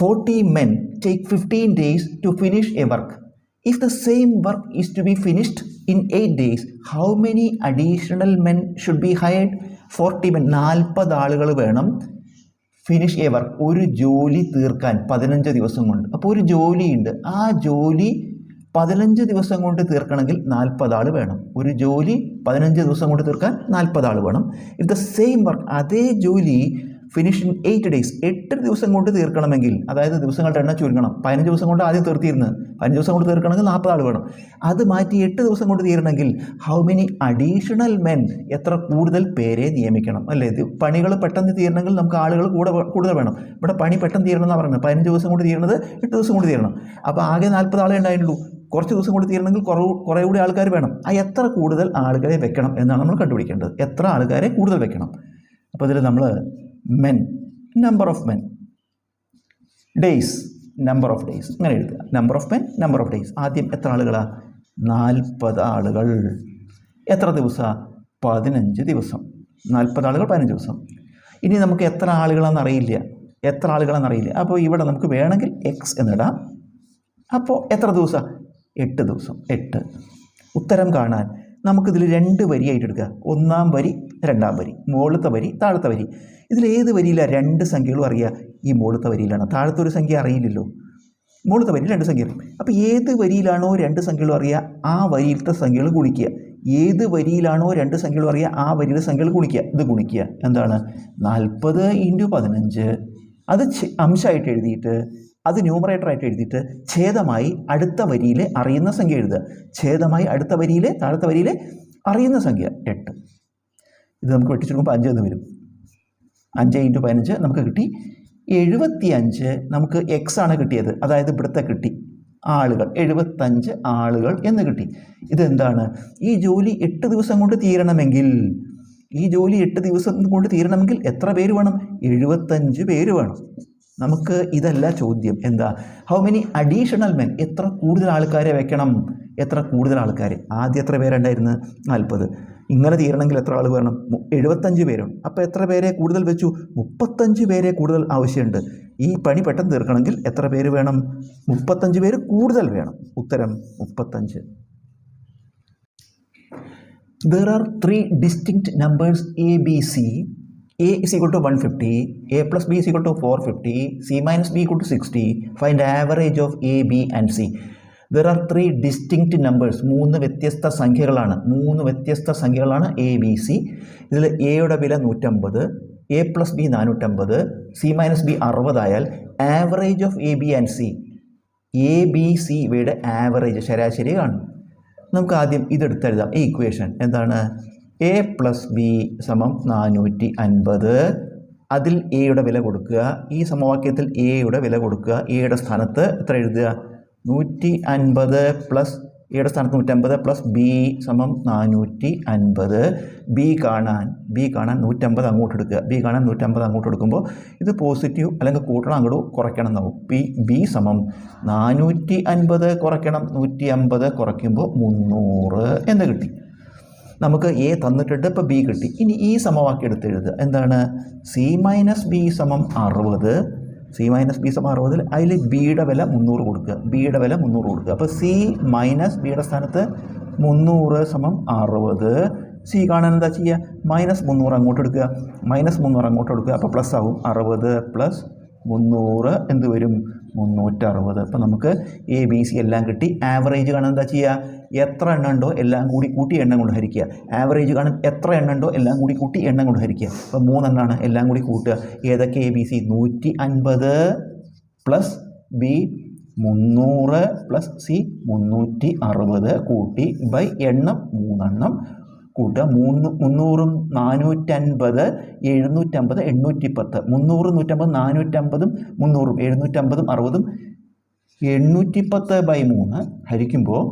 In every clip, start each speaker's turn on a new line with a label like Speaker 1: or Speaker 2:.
Speaker 1: 40 men take 15 days to finish a work. If the same work is to be finished in 8 days, how many additional men should be hired? 40 men, നാൽപ്പത് ആളുകൾ വേണം finish a work ഒരു ജോലി തീർക്കാൻ പതിനഞ്ച് ദിവസം കൊണ്ട്. അപ്പോൾ ഒരു ജോലിയുണ്ട്. ആ ജോലി പതിനഞ്ച് ദിവസം കൊണ്ട് തീർക്കണമെങ്കിൽ നാൽപ്പത് ആൾ വേണം. ഒരു ജോലി പതിനഞ്ച് ദിവസം കൊണ്ട് തീർക്കാൻ നാൽപ്പത് ആൾ വേണം. ഇഫ് ദ സെയിം വർക്ക് അതേ ജോലി ഫിനിഷ് ഇൻ എയ്റ്റ് ഡേയ്സ് എട്ട് ദിവസം കൊണ്ട് തീർക്കണമെങ്കിൽ അതായത് ദിവസങ്ങളുടെ എണ്ണം ചുരുങ്ങണം. പതിനഞ്ച് ദിവസം കൊണ്ട് ആദ്യം തീർത്തിരുന്നു പതിനഞ്ച് ദിവസം കൊണ്ട് തീർക്കണമെങ്കിൽ നാൽപ്പത് ആൾ വേണം. അത് മാറ്റി എട്ട് ദിവസം കൊണ്ട് തീരണമെങ്കിൽ ഹൗ മെനി അഡീഷണൽ മെൻ എത്ര കൂടുതൽ പേരെ നിയമിക്കണം അല്ലേ? പണികൾ പെട്ടെന്ന് തീരണമെങ്കിൽ നമുക്ക് ആളുകൾ കൂടെ കൂടുതൽ വേണം. ഇവിടെ പണി പെട്ടെന്ന് തീരണം എന്നാണ് പറയുന്നത്. പതിനഞ്ച് ദിവസം കൊണ്ട് തീരണത് എട്ട് ദിവസം കൊണ്ട് തീരണം. അപ്പോൾ ആകെ നാൽപ്പത് ആളെ ഉണ്ടായിട്ടുള്ളൂ. കുറച്ച് ദിവസം കൂടി തീരണമെങ്കിൽ കുറവ് കുറേ കൂടി ആൾക്കാർ വേണം. ആ എത്ര കൂടുതൽ ആളുകളെ വെക്കണം എന്നാണ് നമ്മൾ കണ്ടുപിടിക്കേണ്ടത്. എത്ര ആൾക്കാരെ കൂടുതൽ വെക്കണം. അപ്പോൾ ഇതിൽ നമ്മൾ men number of men days number of days അങ്ങനെ എഴുതുക. Number of men number of days ആദ്യം എത്ര ആളുകളാണ് നാൽപ്പത് ആളുകൾ. എത്ര ദിവസമാണ് പതിനഞ്ച് ദിവസം. നാൽപ്പത് ആളുകൾ പതിനഞ്ച് ദിവസം. ഇനി നമുക്ക് എത്ര ആളുകളാണെന്ന് അറിയില്ല. എത്ര ആളുകളാണെന്ന് അറിയില്ല. അപ്പോൾ ഇവിടെ നമുക്ക് വേണമെങ്കിൽ എക്സ് എന്നിടാം അപ്പോൾ എത്ര ദിവസം? എട്ട് ദിവസം. എട്ട്. ഉത്തരം കാണാൻ നമുക്കിതിൽ രണ്ട് വരിയായിട്ട് എടുക്കുക ഒന്നാം വരി രണ്ടാം വരി മുകളിലത്തെ വരി താഴത്തെ വരി. ഇതിൽ ഏത് വരിയിലാണ് രണ്ട് സംഖ്യകളും അറിയുക? ഈ മുകളിലത്തെ വരിയിലാണ്. താഴത്തെ ഒരു സംഖ്യ അറിയില്ലല്ലോ. മുകളിലത്തെ വരി രണ്ട് സംഖ്യ. അറിയും അപ്പോൾ ഏത് വരിയിലാണോ രണ്ട് സംഖ്യകളും അറിയുക ആ വരിയിലത്തെ സംഖ്യകൾ ഗുണിക്കുക. ഏത് വരിയിലാണോ രണ്ട് സംഖ്യകളും അറിയുക ആ വരിയിലെ സംഖ്യകൾ ഗുണിക്കുക. ഇത് ഗുണിക്കുക. എന്താണ്? നാൽപ്പത് ഇന്റു പതിനഞ്ച്. അത് അംശമായിട്ട് എഴുതിയിട്ട് അത് ന്യൂമറേറ്ററായിട്ട് എഴുതിയിട്ട് ഛേദമായി അടുത്ത വരിയിൽ അറിയുന്ന സംഖ്യ എഴുതുക. ഛേദമായി അടുത്ത വരിയിൽ താഴത്തെ വരിയിൽ അറിയുന്ന സംഖ്യ എട്ട്. ഇത് നമുക്ക് വെട്ടിച്ചെടുക്കുമ്പോൾ അഞ്ച് എന്ന് വരും. അഞ്ച് ഇന്റു പതിനഞ്ച് നമുക്ക് കിട്ടി എഴുപത്തി അഞ്ച് നമുക്ക് എക്സ് ആണ് കിട്ടിയത്. അതായത് ഇവിടുത്തെ കിട്ടി ആളുകൾ. എഴുപത്തഞ്ച് ആളുകൾ എന്ന് കിട്ടി. ഇതെന്താണ്? ഈ ജോലി എട്ട് ദിവസം കൊണ്ട് തീരണമെങ്കിൽ ഈ ജോലി എട്ട് ദിവസം കൊണ്ട് തീരണമെങ്കിൽ എത്ര പേര് വേണം? എഴുപത്തഞ്ച് പേര് വേണം. നമുക്ക് ഇതല്ല ചോദ്യം. എന്താ? ഹൗ മെനി അഡീഷണൽ മെൻ എത്ര കൂടുതൽ ആൾക്കാരെ വെക്കണം? എത്ര കൂടുതൽ ആൾക്കാർ ആദ്യം എത്ര പേരുണ്ടായിരുന്നു? നാൽപ്പത്. ഇങ്ങനെ തീരണമെങ്കിൽ എത്ര ആൾ വരണം? എഴുപത്തഞ്ച് പേരുണ്ട് അപ്പോൾ എത്ര പേരെ കൂടുതൽ വെച്ചു? മുപ്പത്തഞ്ച് പേരെ കൂടുതൽ ആവശ്യമുണ്ട്. ഈ പണി പെട്ടെന്ന് തീർക്കണമെങ്കിൽ എത്ര പേര് വേണം? മുപ്പത്തഞ്ച് പേര് കൂടുതൽ വേണം. ഉത്തരം മുപ്പത്തഞ്ച്. There are three are numbers A B a b is a to one fifty 150 a B b to four fifty 450 c B b to sixty 60 find average of a b and c. There are three distinct numbers. മൂന്ന് വ്യത്യസ്ത സംഖ്യകളാണ്. മൂന്ന് വ്യത്യസ്ത സംഖ്യകളാണ് A B C ഇതിൽ എയുടെ വില നൂറ്റമ്പത് A plus B നാനൂറ്റമ്പത് C minus B അറുപതായാൽ average of A B and C A B C ഇവയുടെ ആവറേജ് ശരാശരി കാണും. നമുക്ക് ആദ്യം ഇതെടുത്തെഴുതാം ഈ ഇക്വേഷൻ എന്താണ്? എ പ്ലസ് ബി സമം നാനൂറ്റി അൻപത് അതിൽ എയുടെ വില കൊടുക്കുക. ഈ സമവാക്യത്തിൽ എയുടെ വില കൊടുക്കുക. എയുടെ സ്ഥാനത്ത് എത്ര എഴുതുക? നൂറ്റി അൻപത് പ്ലസ് എയുടെ സ്ഥാനത്ത് നൂറ്റമ്പത് പ്ലസ് ബി സമം നാനൂറ്റി അൻപത് ബി കാണാൻ ബി കാണാൻ നൂറ്റമ്പത് അങ്ങോട്ട് എടുക്കുക. ബി കാണാൻ നൂറ്റമ്പത് അങ്ങോട്ട് എടുക്കുമ്പോൾ ഇത് പോസിറ്റീവ് അല്ലെങ്കിൽ കൂട്ടണം അങ്ങോട്ട് കുറയ്ക്കണം എന്നാവും. പി ബി സമം നാനൂറ്റി അൻപത് കുറയ്ക്കണം. നൂറ്റി അമ്പത് കുറയ്ക്കുമ്പോൾ മുന്നൂറ് എന്ന് കിട്ടി. നമുക്ക് എ തന്നിട്ടുണ്ട് ഇപ്പോൾ ബി കിട്ടി. ഇനി ഈ സമവാക്യം എടുത്ത് എഴുതുക. എന്താണ്? സി മൈനസ് ബി സമം അറുപത്. സി മൈനസ് ബി സമം അറുപതിൽ അതിൽ ബിയുടെ വില മുന്നൂറ് കൊടുക്കുക. ബിയുടെ വില മുന്നൂറ് കൊടുക്കുക. അപ്പോൾ സി മൈനസ് ബിയുടെ സ്ഥാനത്ത് മുന്നൂറ് സമം അറുപത്. സി കാണാൻ എന്താ ചെയ്യുക? മൈനസ് മുന്നൂറ് അങ്ങോട്ട് എടുക്കുക. മൈനസ് മുന്നൂറ് അങ്ങോട്ട് എടുക്കുക. അപ്പോൾ പ്ലസ് ആവും അറുപത് പ്ലസ് മുന്നൂറ് എന്ത് വരും? മുന്നൂറ്ററുപത്. അപ്പം നമുക്ക് എ ബി സി എല്ലാം കിട്ടി. ആവറേജ് കാണാൻ എന്താ ചെയ്യുക എത്ര എണ്ണം ഉണ്ടോ എല്ലാം കൂടി കൂട്ടി എണ്ണം കൊണ്ട് ഹരിക്കുക. ആവറേജ് കാണാൻ എത്ര എണ്ണം ഉണ്ടോ എല്ലാം കൂടി കൂട്ടി എണ്ണം കൊണ്ട് ഹരിക്കുക. അപ്പോൾ മൂന്നെണ്ണമാണ് എല്ലാം കൂടി കൂട്ടുക. ഏതൊക്കെ എ ബി സി നൂറ്റി അൻപത് പ്ലസ് ബി മുന്നൂറ് പ്ലസ് സി മുന്നൂറ്റി അറുപത് കൂട്ടി ബൈ എണ്ണം മൂന്നെണ്ണം. കൂട്ടുക. മൂന്ന് മുന്നൂറും നാനൂറ്റൻപത് എഴുന്നൂറ്റമ്പത് എണ്ണൂറ്റി പത്ത് മുന്നൂറ് നൂറ്റമ്പത് നാനൂറ്റമ്പതും മുന്നൂറും എഴുന്നൂറ്റമ്പതും അറുപതും. എണ്ണൂറ്റി പത്ത് ബൈ മൂന്ന് ഹരിക്കുമ്പോൾ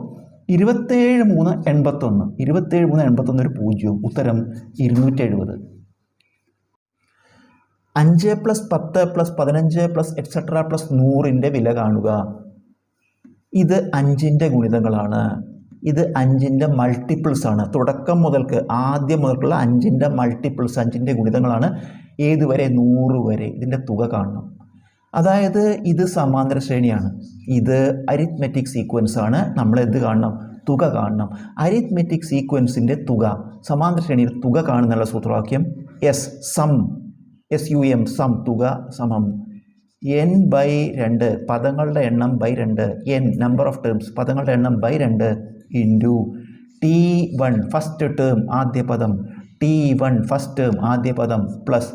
Speaker 1: ഇരുപത്തേഴ് മൂന്ന് എൺപത്തൊന്ന്. ഇരുപത്തേഴ് മൂന്ന് എൺപത്തൊന്ന് ഒരു പൂജ്യവും. ഉത്തരം ഇരുന്നൂറ്റി എഴുപത് അഞ്ച് പ്ലസ് പത്ത് പ്ലസ് പതിനഞ്ച് പ്ലസ് എക്സെട്ര പ്ലസ് നൂറിന്റെ വില കാണുക. ഇത് അഞ്ചിന്റെ ഗുണിതങ്ങളാണ്. ഇത് അഞ്ചിന്റെ മൾട്ടിപ്പിൾസ് ആണ്. തുടക്കം മുതൽക്ക് ആദ്യം മുതൽക്കുള്ള അഞ്ചിന്റെ മൾട്ടിപ്പിൾസ് അഞ്ചിന്റെ ഗുണിതങ്ങളാണ്. ഏത് വരെ? നൂറ് വരെ. ഇതിന്റെ തുക കാണണം. അതായത് ഇത് സമാന്തര ശ്രേണിയാണ്. ഇത് അരിത്മെറ്റിക് സീക്വൻസ് ആണ്. നമ്മൾ എന്ത് കാണണം? തുക കാണണം. അരിത്മെറ്റിക് സീക്വൻസിന്റെ തുക. സമാന്തര ശ്രേണിയിൽ തുക കാണുന്നുള്ള സൂത്രവാക്യം S sum S U M sum തുക സമം. എൻ ബൈ രണ്ട് പദങ്ങളുടെ എണ്ണം ബൈ രണ്ട് എൻ നമ്പർ ഓഫ് ടേംസ് പദങ്ങളുടെ എണ്ണം ബൈ രണ്ട് into T one first term ആദ്യ പദം. ടി വൺ ഫസ്റ്റ് ടേം ആദ്യ പദം plus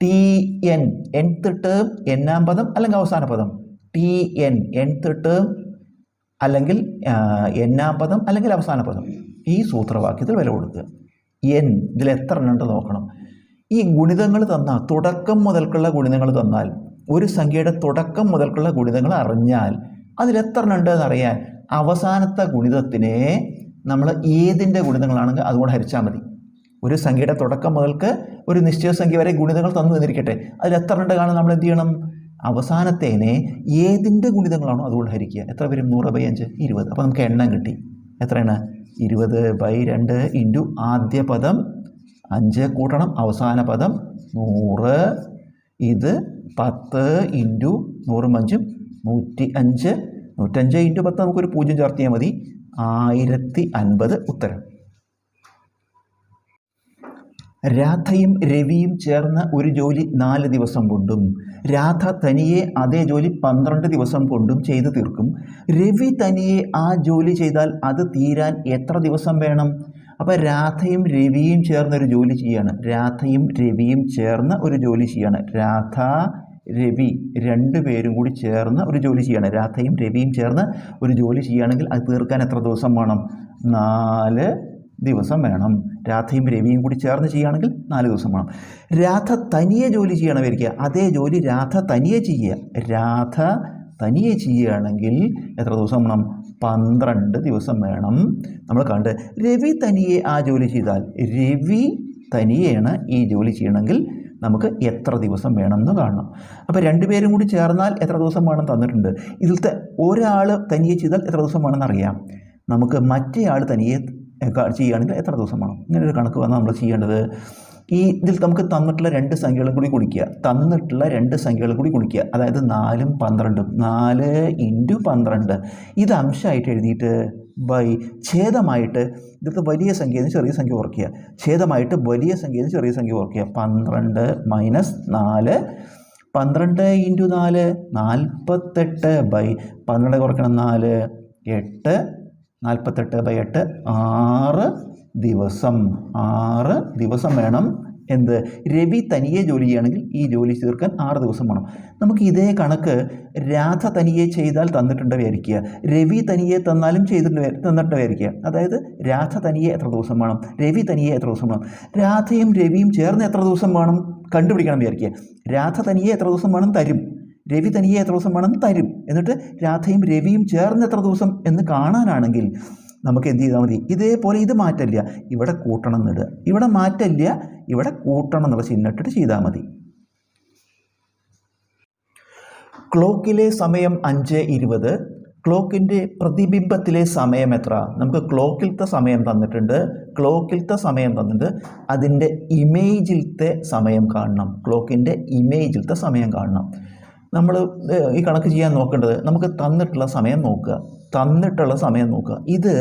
Speaker 1: T N nth term എന്നാം പദം അല്ലെങ്കിൽ അവസാന പദം. ടി എൻ എൻത്ത് ടേം അല്ലെങ്കിൽ എണ്ണാം പദം അല്ലെങ്കിൽ അവസാന പദം. ഈ സൂത്രവാക്യത്തിൽ വില കൊടുക്കുക. എൻ ഇതിൽ എത്ര എണ്ണം നോക്കണം. ഈ ഗുണിതങ്ങൾ തന്നാൽ തുടക്കം മുതൽക്കുള്ള ഗുണിതങ്ങൾ തന്നാൽ ഒരു സംഖ്യയുടെ തുടക്കം മുതൽക്കുള്ള ഗുണിതങ്ങൾ അറിഞ്ഞാൽ അതിലെത്ര ഉണ്ട് എന്നറിയാൻ അവസാനത്തെ ഗുണിതത്തിനെ നമ്മൾ ഏതിന്റെ ഗുണിതങ്ങളാണെങ്കിൽ അതുകൊണ്ട് ഹരിച്ചാൽ മതി. ഒരു സംഖ്യയുടെ തുടക്കം മുതൽക്ക് ഒരു നിശ്ചിത സംഖ്യ വരെ ഗുണിതങ്ങൾ തന്നു എന്നിരിക്കട്ടെ. അതിൽ എത്ര ഉണ്ട് കാണാൻ നമ്മൾ എന്ത് ചെയ്യണം? അവസാനത്തേനെ ഏതിന്റെ ഗുണിതങ്ങളാണോ അതുകൊണ്ട് ഹരിക്കുക. എത്ര വരും? നൂറ് ബൈ അഞ്ച് ഇരുപത്. അപ്പോൾ നമുക്ക് എണ്ണം കിട്ടി. എത്രയാണ്? ഇരുപത് ബൈ രണ്ട് ഇന്റു ആദ്യ പദം അഞ്ച് കൂട്ടണം. അവസാന പദം നൂറ്. ഇത് പത്ത് ഇന്റു നൂറും അഞ്ചും നൂറ്റി അഞ്ച്. നൂറ്റഞ്ച് ഇന്റു പത്ത് നമുക്കൊരു പൂജ്യം ചേർത്തിയാൽ മതി. ആയിരത്തി അൻപത് ഉത്തരം. രാധയും രവിയും ചേർന്ന് ഒരു ജോലി നാല് ദിവസം കൊണ്ടും രാധ തനിയെ അതേ ജോലി പന്ത്രണ്ട് ദിവസം കൊണ്ടും ചെയ്തു തീർക്കും. രവി തനിയെ ആ ജോലി ചെയ്താൽ അത് തീരാൻ എത്ര ദിവസം വേണം? അപ്പോൾ രാധയും രവിയും ചേർന്ന് ഒരു ജോലി ചെയ്യാണ്. രാധയും രവിയും ചേർന്ന് ഒരു ജോലി ചെയ്യാണ്. രാധ രവി രണ്ടു പേരും കൂടി ചേർന്ന് ഒരു ജോലി ചെയ്യാണ്. രാധയും രവിയും ചേർന്ന് ഒരു ജോലി ചെയ്യുകയാണെങ്കിൽ അത് തീർക്കാൻ എത്ര ദിവസം വേണം? നാല് ദിവസം വേണം. രാധയും രവിയും കൂടി ചേർന്ന് ചെയ്യുകയാണെങ്കിൽ നാല് ദിവസം വേണം. രാധ തനിയെ ജോലി ചെയ്യണം വരിക. അതേ ജോലി രാധ തനിയെ ചെയ്യുക. രാധ തനിയെ ചെയ്യുകയാണെങ്കിൽ എത്ര ദിവസം വേണം? പന്ത്രണ്ട് ദിവസം വേണം നമ്മൾ കണ്ട്. രവി തനിയെ ആ ജോലി ചെയ്താൽ രവി തനിയെയാണ് ഈ ജോലി ചെയ്യണമെങ്കിൽ നമുക്ക് എത്ര ദിവസം വേണമെന്ന് കാണണം. അപ്പോൾ രണ്ടുപേരും കൂടി ചേർന്നാൽ എത്ര ദിവസം വേണം തന്നിട്ടുണ്ട്? ഇതിലത്തെ ഒരാൾ തനിയെ ചെയ്താൽ എത്ര ദിവസം വേണമെന്ന് അറിയാം. നമുക്ക് മറ്റേ ആൾ തനിയെ ചെയ്യുകയാണെങ്കിൽ എത്ര ദിവസം വേണം? ഇങ്ങനെ ഒരു കണക്ക് വന്നാൽ നമ്മൾ ചെയ്യേണ്ടത് ഈ ഇതിൽ നമുക്ക് തന്നിട്ടുള്ള രണ്ട് സംഖ്യകളും കൂടി കുടിക്കുക തന്നിട്ടുള്ള രണ്ട് സംഖ്യകളും കൂടി കുടിക്കുക അതായത് നാലും പന്ത്രണ്ടും. നാല് ഇന്റു പന്ത്രണ്ട്. ഇത് അംശമായിട്ട് എഴുതിയിട്ട് ബൈ ഛേദമായിട്ട് ഇതിലത്തെ വലിയ സംഖ്യയിൽ നിന്ന് ചെറിയ സംഖ്യ ഓർക്കുക ഛേദമായിട്ട് വലിയ സംഖ്യയിൽ നിന്ന് ചെറിയ സംഖ്യ ഓർക്കുക പന്ത്രണ്ട് മൈനസ് നാല്. പന്ത്രണ്ട് ഇന്റു നാല് നാൽപ്പത്തെട്ട് ബൈ പന്ത്രണ്ട് കുറയ്ക്കണം നാല്. എട്ട്. നാൽപ്പത്തെട്ട് ബൈ എട്ട്. ആറ്. ദിവസം ആറ് ദിവസം വേണം. എന്ത്? രവി തനിയെ ജോലി ചെയ്യുകയാണെങ്കിൽ ഈ ജോലി തീർക്കാൻ ആറ് ദിവസം വേണം. നമുക്ക് ഇതേ കണക്ക് രാധ തനിയെ ചെയ്താൽ തന്നിട്ടുണ്ട് രവി തനിയെ തന്നാലും ചെയ്തിട്ടുണ്ട് തന്നിട്ടവയായിരിക്കുക അതായത് രാധ തനിയെ എത്ര ദിവസം വേണം? രവി തനിയെ എത്ര ദിവസം വേണം? രാധയും രവിയും ചേർന്ന് എത്ര ദിവസം വേണം കണ്ടുപിടിക്കണം വിചാരിക്കുക രാധ തനിയെ എത്ര ദിവസം വേണം തരും. രവി തനിയെ എത്ര ദിവസം വേണം തരും. എന്നിട്ട് രാധയും രവിയും ചേർന്ന് എത്ര ദിവസം എന്ന് കാണാനാണെങ്കിൽ നമുക്ക് എന്ത് ചെയ്താൽ മതി. ഇതേപോലെ ഇത് മാറ്റല്ല ഇവിടെ കൂട്ടണം എന്നിടുക ഇവിടെ മാറ്റല്ല ഇവിടെ കൂട്ടണം എന്നുള്ള ചിഹ്നം ഇട്ടിട്ട് ചെയ്താൽ മതി. ക്ലോക്കിലെ സമയം അഞ്ച് ഇരുപത്. ക്ലോക്കിന്റെ പ്രതിബിംബത്തിലെ സമയം എത്ര? നമുക്ക് ക്ലോക്കിലത്തെ സമയം തന്നിട്ടുണ്ട്. ക്ലോക്കിലത്തെ സമയം തന്നിട്ട് അതിന്റെ ഇമേജിലത്തെ സമയം കാണണം. ക്ലോക്കിന്റെ ഇമേജിലത്തെ സമയം കാണണം. നമ്മൾ ഈ കണക്ക് ചെയ്യാൻ നോക്കേണ്ടത് നമുക്ക് തന്നിട്ടുള്ള സമയം നോക്കുക. തന്നിട്ടുള്ള സമയം നോക്കുക. ഇത്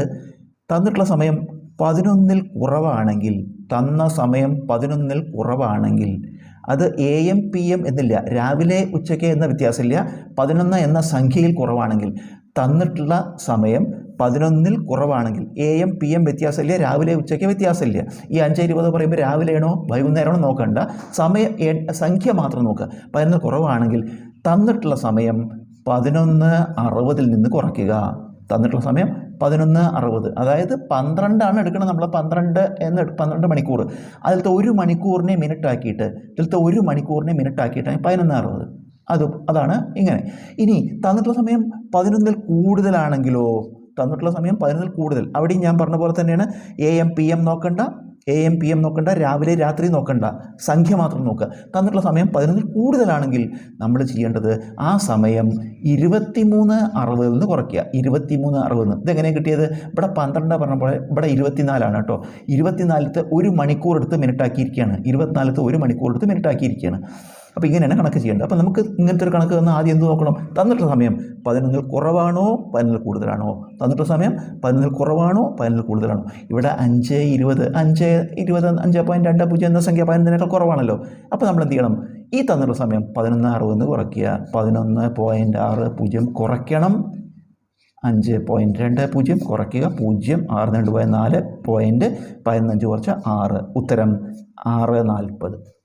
Speaker 1: തന്നിട്ടുള്ള സമയം പതിനൊന്നിൽ കുറവാണെങ്കിൽ തന്ന സമയം പതിനൊന്നിൽ കുറവാണെങ്കിൽ അത് എ എം പി എം എന്നില്ല. രാവിലെ ഉച്ചയ്ക്ക് എന്ന വ്യത്യാസമില്ല. പതിനൊന്ന് എന്ന സംഖ്യയിൽ കുറവാണെങ്കിൽ തന്നിട്ടുള്ള സമയം പതിനൊന്നിൽ കുറവാണെങ്കിൽ എ എം പി എം വ്യത്യാസമില്ല. രാവിലെ ഉച്ചയ്ക്ക് വ്യത്യാസമില്ല. ഈ അഞ്ച് ഇരുപത് പറയുമ്പോൾ രാവിലെയാണോ വൈകുന്നേരമാണോ നോക്കണ്ട. സമയം സംഖ്യ മാത്രം നോക്കുക. പതിനൊന്ന് കുറവാണെങ്കിൽ തന്നിട്ടുള്ള സമയം പതിനൊന്ന് അറുപതിൽ നിന്ന് കുറയ്ക്കുക. തന്നിട്ടുള്ള സമയം പതിനൊന്ന് അറുപത്. അതായത് പന്ത്രണ്ടാണ് എടുക്കുന്നത് നമ്മൾ പന്ത്രണ്ട് എന്ന് പന്ത്രണ്ട് മണിക്കൂർ അതിലത്തെ ഒരു മണിക്കൂറിനെ മിനിറ്റ് ആക്കിയിട്ട് ഇതിലത്തെ ഒരു മണിക്കൂറിനെ മിനിറ്റ് ആക്കിയിട്ടാണ് പതിനൊന്ന് അറുപത്. അത് അതാണ് ഇങ്ങനെ. ഇനി തന്നിട്ടുള്ള സമയം പതിനൊന്നിൽ കൂടുതലാണെങ്കിലോ? തന്നിട്ടുള്ള സമയം പതിനൊന്നിൽ കൂടുതൽ. അവിടെയും ഞാൻ പറഞ്ഞ പോലെ തന്നെയാണ്. എ എം പി എം നോക്കണ്ട. എ എം പി എം നോക്കണ്ട രാവിലെ രാത്രി നോക്കണ്ട. സംഖ്യ മാത്രം നോക്കുക തന്നിട്ടുള്ള സമയം പതിനൊന്നിൽ കൂടുതലാണെങ്കിൽ നമ്മൾ ചെയ്യേണ്ടത് ആ സമയം ഇരുപത്തിമൂന്ന് അറുപതിൽ നിന്ന് കുറയ്ക്കുക. ഇരുപത്തിമൂന്ന് അറുപത് ഇതെങ്ങനെ കിട്ടിയത്? ഇവിടെ പന്ത്രണ്ട് പറഞ്ഞപ്പോൾ ഇവിടെ ഇരുപത്തിനാലാണ് കേട്ടോ. ഇരുപത്തിനാലത്തെ ഒരു മണിക്കൂർ എടുത്ത് മിനിറ്റ് ഇരുപത്തിനാലത്തെ ഒരു മണിക്കൂർ എടുത്ത് മിനിറ്റ് ആക്കിയിരിക്കുകയാണ്. അപ്പോൾ ഇങ്ങനെയാണ് കണക്ക് ചെയ്യേണ്ടത്. അപ്പോൾ നമുക്ക് ഇങ്ങനത്തെ ഒരു കണക്ക് തന്നാൽ ആദ്യം എന്ത് നോക്കണം? തന്നിട്ട സമയം പതിനൊന്നിൽ കുറവാണോ പതിനൊന്നിൽ കൂടുതലാണോ? തന്നിട്ട സമയം പതിനൊന്നിൽ കുറവാണോ പതിനൊന്നിൽ കൂടുതലാണോ? ഇവിടെ അഞ്ച് ഇരുപത് അഞ്ച് ഇരുപത് അഞ്ച് പോയിന്റ് രണ്ട് പൂജ്യം എന്ന സംഖ്യ പതിനൊന്നിനേക്കാൾ കുറവാണല്ലോ. അപ്പോൾ നമ്മൾ എന്ത് ചെയ്യണം? ഈ തന്നിട്ട സമയം പതിനൊന്ന് അറുപത് കുറയ്ക്കുക. പതിനൊന്ന് പോയിന്റ് ആറ് പൂജ്യം കുറയ്ക്കണം. അഞ്ച് പോയിന്റ് രണ്ട് പൂജ്യം കുറയ്ക്കുക. പൂജ്യം ആറ് രണ്ട് പോയ നാല് പോയിന്റ് പതിനഞ്ച് കുറച്ച് ആറ്. ഉത്തരം ആറ് നാൽപ്പത്.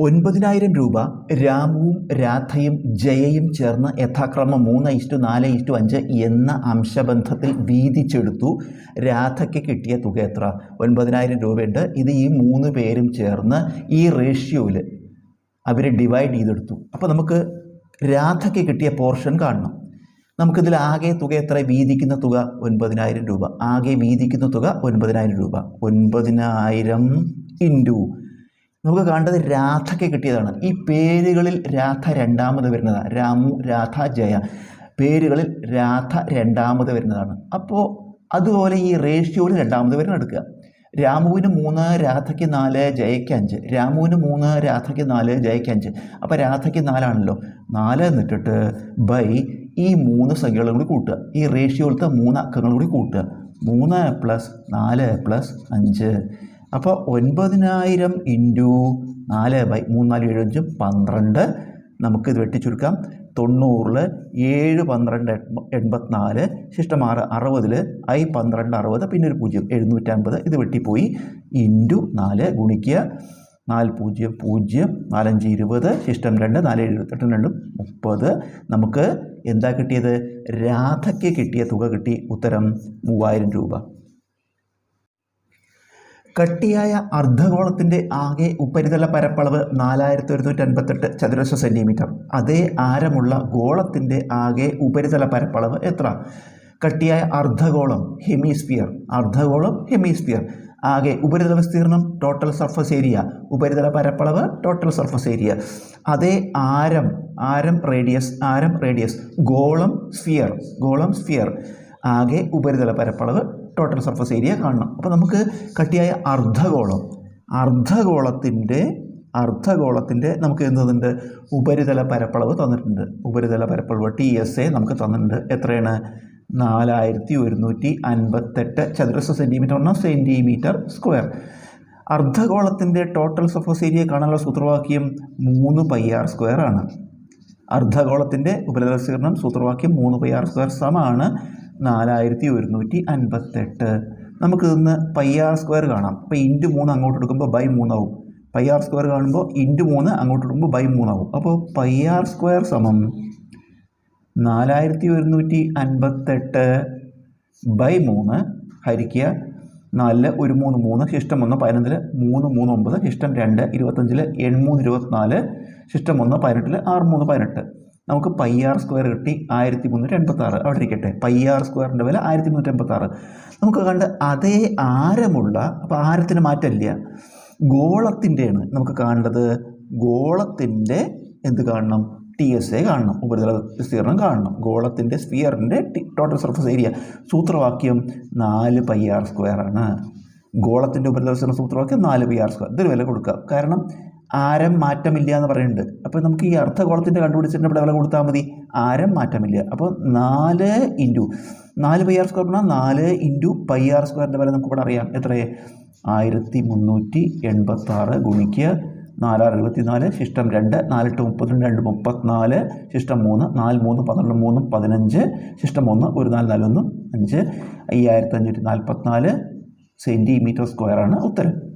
Speaker 1: ഒൻപതിനായിരം രൂപ രാമുവും രാധയും ജയയും ചേർന്ന് യഥാക്രമം മൂന്ന് ഇഷ്ടു നാല് ഇഷ്ടു അഞ്ച് എന്ന അംശബന്ധത്തിൽ വീതിച്ചെടുത്തു രാധയ്ക്ക് കിട്ടിയ തുക എത്ര? ഒൻപതിനായിരം രൂപയുണ്ട്. ഇത് ഈ മൂന്ന് പേരും ചേർന്ന് ഈ റേഷ്യോയിൽ അവർ ഡിവൈഡ് ചെയ്തെടുത്തു. അപ്പോൾ നമുക്ക് രാധയ്ക്ക് കിട്ടിയ പോർഷൻ കാണണം. നമുക്കിതിൽ ആകെ തുക എത്ര? വീതിക്കുന്ന തുക ഒൻപതിനായിരം രൂപ. ആകെ വീതിക്കുന്ന തുക ഒൻപതിനായിരം രൂപ. ഒൻപതിനായിരം ഇന്റു നമുക്ക് കാണേണ്ടത് രാധയ്ക്ക് കിട്ടിയതാണ്. ഈ പേരുകളിൽ രാധ രണ്ടാമത് വരുന്നതാണ് രാമു രാധ ജയ. പേരുകളിൽ രാധ രണ്ടാമത് വരുന്നതാണ്. അപ്പോൾ അതുപോലെ ഈ റേഷ്യോയിൽ രണ്ടാമത് വരുന്ന എടുക്കുക. രാമുവിന് മൂന്ന് രാധയ്ക്ക് നാല് ജയയ്ക്ക് അഞ്ച്. രാമുവിന് മൂന്ന് രാധയ്ക്ക് നാല് ജയയ്ക്ക് അഞ്ച്. അപ്പോൾ രാധയ്ക്ക് നാലാണല്ലോ. നാല് എന്നിട്ടിട്ട് ബൈ ഈ മൂന്ന് സംഖ്യകളും കൂടി കൂട്ടുക. ഈ റേഷ്യോയിലത്തെ മൂന്ന് അക്കങ്ങളും കൂടി കൂട്ടുക. മൂന്ന് പ്ലസ് നാല് പ്ലസ് അഞ്ച്. അപ്പോൾ ഒൻപതിനായിരം ഇന്റു നാല് ബൈ മൂന്നാൽ ഏഴ് അഞ്ചും പന്ത്രണ്ട് നമുക്കിത് വെട്ടിച്ചുരുക്കാം. തൊണ്ണൂറിൽ ഏഴ് പന്ത്രണ്ട് എൺപ- എൺപത്തിനാല് ശിഷ്ടം ആറ് അറുപതിൽ ഐ പന്ത്രണ്ട് അറുപത് പിന്നെ ഒരു പൂജ്യം എഴുന്നൂറ്റമ്പത് ഇത് വെട്ടിപ്പോയി. ഇന്റു നാല് ഗുണിക്കുക നാല് പൂജ്യം പൂജ്യം നാലഞ്ച് ഇരുപത് ശിഷ്ടം രണ്ട് നാല് എഴുപത്തെട്ട് രണ്ടും മുപ്പത്. നമുക്ക് എന്താ കിട്ടിയത്? രാധയ്ക്ക് കിട്ടിയ തുക കിട്ടി ഉത്തരം മൂവായിരം രൂപ. കട്ടിയായ അർദ്ധഗോളത്തിന്റെ ആകെ ഉപരിതല പരപ്പളവ് നാലായിരത്തി ഒരുന്നൂറ്റി അൻപത്തെട്ട് ചതുരശ്ര സെന്റിമീറ്റർ അതേ ആരമുള്ള ഗോളത്തിന്റെ ആകെ ഉപരിതല പരപ്പളവ് എത്ര? കട്ടിയായ അർദ്ധഗോളം ഹെമിസ്ഫിയർ. അർദ്ധഗോളം ഹെമിസ്ഫിയർ. ആകെ ഉപരിതല വിസ്തീർണം ടോട്ടൽ സർഫസ് ഏരിയ ഉപരിതല പരപ്പളവ് ടോട്ടൽ സർഫസ് ഏരിയ അതേ ആരം ആരം റേഡിയസ് ആരം റേഡിയസ് ഗോളം സ്ഫിയർ ഗോളം സ്ഫിയർ ആകെ ഉപരിതല പരപ്പളവ് ടോട്ടൽ സർഫസ് ഏരിയ കാണണം. അപ്പോൾ നമുക്ക് കട്ടിയായ അർദ്ധഗോളം അർദ്ധഗോളത്തിന്റെ അർദ്ധഗോളത്തിന്റെ നമുക്ക് എന്തുണ്ട്? ഉപരിതല പരപ്പളവ് തന്നിട്ടുണ്ട്. ഉപരിതല പരപ്പളവ് ടി എസ് എ നമുക്ക് തന്നിട്ടുണ്ട്. എത്രയാണ്? നാലായിരത്തി ഒരുന്നൂറ്റി അൻപത്തെട്ട് ചതുരശ്ര സെന്റിമീറ്റർ പറഞ്ഞാൽ സെന്റിമീറ്റർ സ്ക്വയർ അർദ്ധഗോളത്തിന്റെ ടോട്ടൽ സർഫസ് ഏരിയ കാണാനുള്ള സൂത്രവാക്യം മൂന്ന് പൈ ആർ സ്ക്വയർ ആണ്. അർദ്ധഗോളത്തിന്റെ ഉപരിതല വിസ്തീർണം സൂത്രവാക്യം മൂന്ന് പൈ ആർ സ്ക്വയർ സമമാണ്. നാലായിരത്തി ഒരുന്നൂറ്റി അൻപത്തെട്ട് നമുക്ക് ഇന്ന് പൈ ആർ സ്ക്വയർ കാണാം. അപ്പോൾ ഇന്റു മൂന്ന് അങ്ങോട്ട് എടുക്കുമ്പോൾ ബൈ മൂന്നാവും പൈ ആർ സ്ക്വയർ കാണുമ്പോൾ ഇന്റു മൂന്ന് അങ്ങോട്ട് എടുക്കുമ്പോൾ ബൈ മൂന്നാവും അപ്പോൾ പൈ ആർ സ്ക്വയർ സമം നാലായിരത്തി ഒരുന്നൂറ്റി അൻപത്തെട്ട് ബൈ മൂന്ന് ഹരിക്കുക നാലിൽ ഒരു മൂന്ന് മൂന്ന് ശിഷ്ടം ഒന്ന് പതിനൊന്നിൽ മൂന്ന് മൂന്ന് ഒമ്പത് ശിഷ്ടം രണ്ട് ഇരുപത്തഞ്ചിൽ എൺമൂന്ന് ഇരുപത്തിനാല് ശിഷ്ടം ഒന്ന് പതിനെട്ടിൽ ആറ് മൂന്ന് പതിനെട്ട്. നമുക്ക് പൈ ആർ സ്ക്വയർ കിട്ടി ആയിരത്തി മുന്നൂറ്റി എൺപത്തി ആറ് അവിടെ ഇരിക്കട്ടെ. പൈ ആർ സ്ക്വയറിന്റെ വില ആയിരത്തി മുന്നൂറ്റി എൺപത്തി ആറ് നമുക്ക് കണ്ട് അതേ ആരമുള്ള അപ്പോൾ ആരത്തിന് മാറ്റമില്ല. ഗോളത്തിന്റെയാണ് നമുക്ക് കാണേണ്ടത്. ഗോളത്തിന്റെ എന്ത് കാണണം? ടി എസ് എ കാണണം. ഉപരിതല വിസ്തീർണം കാണണം. ഗോളത്തിന്റെ സ്ഫിയറിന്റെ ടോട്ടൽ സർഫസ് ഏരിയ സൂത്രവാക്യം നാല് പൈ ആർ സ്ക്വയറാണ് ഗോളത്തിന്റെ ഉപരിതല വിസ്തീർണ സൂത്രവാക്യം നാല് പൈ ആർ സ്ക്വയർ ഇതൊരു വില കൊടുക്കുക കാരണം ആരം മാറ്റമില്ല എന്ന് പറയുന്നുണ്ട്. അപ്പോൾ നമുക്ക് ഈ അർത്ഥകോളത്തിന്റെ കണ്ടുപിടിച്ചിട്ട് ഇവിടെ വില കൊടുത്താൽ മതി. ആരം മാറ്റമില്ല. അപ്പോൾ നാല് ഇന്റു നാല് പൈ ആർ സ്ക്വയർ പറഞ്ഞാൽ നാല് ഇന്റു പൈ ആർ സ്ക്വയറിന്റെ വില നമുക്ക് ഇവിടെ അറിയാം. എത്രയേ? ആയിരത്തി മുന്നൂറ്റി എൺപത്താറ് ഗുണിക്കുക നാലാറ് എഴുപത്തിനാല് ശിഷ്ടം രണ്ട് നാലെട്ട് മുപ്പത്തിരണ്ട് രണ്ട് മുപ്പത്തിനാല് ശിഷ്ടം മൂന്ന് നാല് മൂന്ന് പന്ത്രണ്ട് മൂന്ന് പതിനഞ്ച് ശിഷ്ടം ഒന്ന് ഒരു നാല് നാലൊന്നും അഞ്ച് അയ്യായിരത്തി അഞ്ഞൂറ്റി നാൽപ്പത്തിനാല് സെന്റിമീറ്റർ സ്ക്വയറാണ് ഉത്തരം.